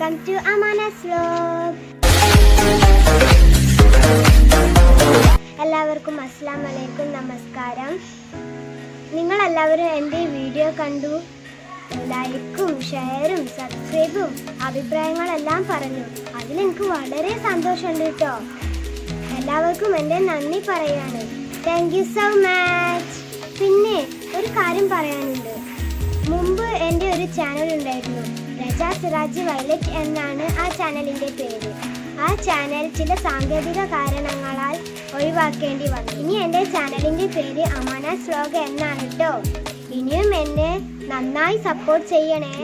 Welcome to അമാനസ് vlog എല്ലാവർക്കും അസ്സാം വലൈക്കും നമസ്കാരം. നിങ്ങളെല്ലാവരും എന്റെ വീഡിയോ കണ്ടു? ലൈക്കും ഷെയറും സബ്സ്ക്രൈബും അഭിപ്രായങ്ങളെല്ലാം പറഞ്ഞു. അതിലെനിക്ക് വളരെ സന്തോഷമുണ്ട് കേട്ടോ. എല്ലാവർക്കും എന്റെ നന്ദി പറയാണ്. താങ്ക് യു സോ മച്ച് പിന്നെ ഒരു കാര്യം പറയാനുണ്ട്. മുമ്പ് എന്റെ ഒരു ചാനൽ ഉണ്ടായിരുന്നു. രജ സിറാജ് വൈലറ്റ് എന്നാണ് ആ ചാനലിന്റെ പേര്. ആ ചാനൽ ചില സാങ്കേതിക കാരണങ്ങളാൽ ഒഴിവാക്കേണ്ടി വന്നു. ഇനി എന്റെ ചാനലിന്റെ പേര് അമാന ശ്ലോക എന്നാണ് കേട്ടോ ഇനിയും എന്നെ നന്നായി സപ്പോർട്ട് ചെയ്യണേ.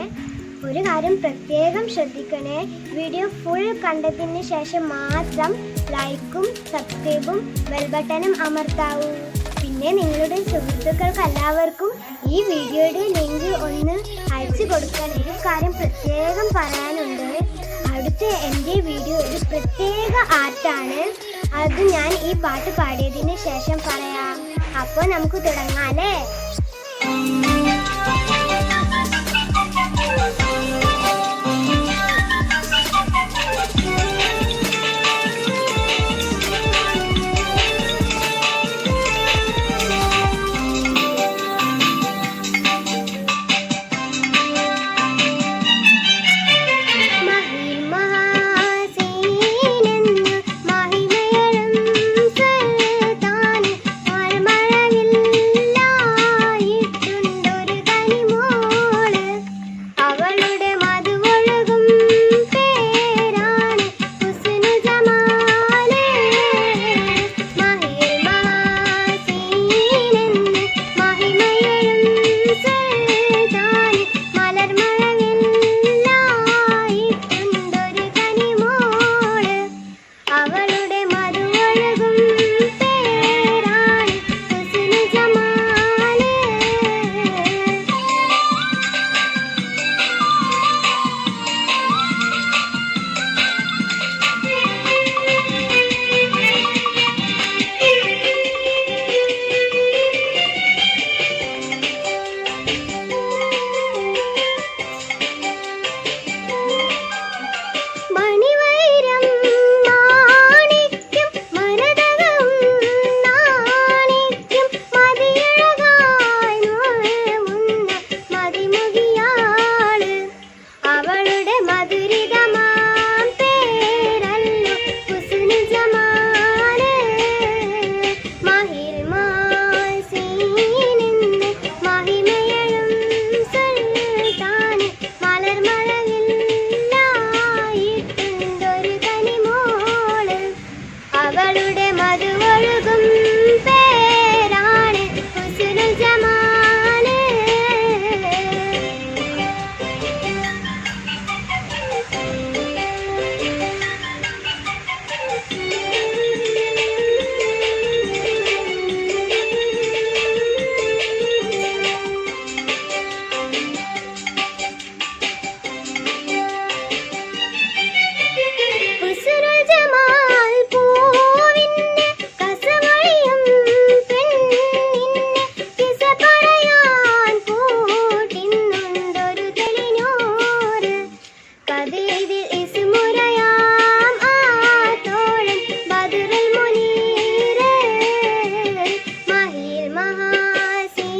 ഒരു കാര്യം പ്രത്യേകം ശ്രദ്ധിക്കണേ. വീഡിയോ ഫുൾ കണ്ടതിന് ശേഷം മാത്രം ലൈക്കും സബ്സ്ക്രൈബും ബെൽ ബട്ടണും അമർത്താവൂ. പിന്നെ നിങ്ങളുടെ സുഹൃത്തുക്കൾക്ക് എല്ലാവർക്കും ഈ വീഡിയോയുടെ ലിങ്ക് ഒന്ന് കൊടുക്കാൻ ഒരു കാര്യം പ്രത്യേകം പറയാനുണ്ട്. അടുത്ത എന്റെ വീഡിയോ ഒരു പ്രത്യേക ആർട്ടാണ്. അത് ഞാൻ ഈ പാട്ട് പാടിയതിന് ശേഷം പറയാം. അപ്പോൾ നമുക്ക് തുടങ്ങാല്ലേ മഹിൽ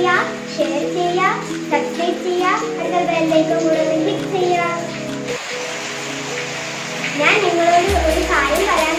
ചെയ്യുക ഷെയർ ചെയ്യുക സബ്സ്ക്രൈബ് ചെയ്യുക അടുത്ത കൂടെ ഒന്ന് ക്ലിക്ക് ചെയ്യാം. ഞാൻ നിങ്ങളോട് ഒരു കാര്യം പറയാൻ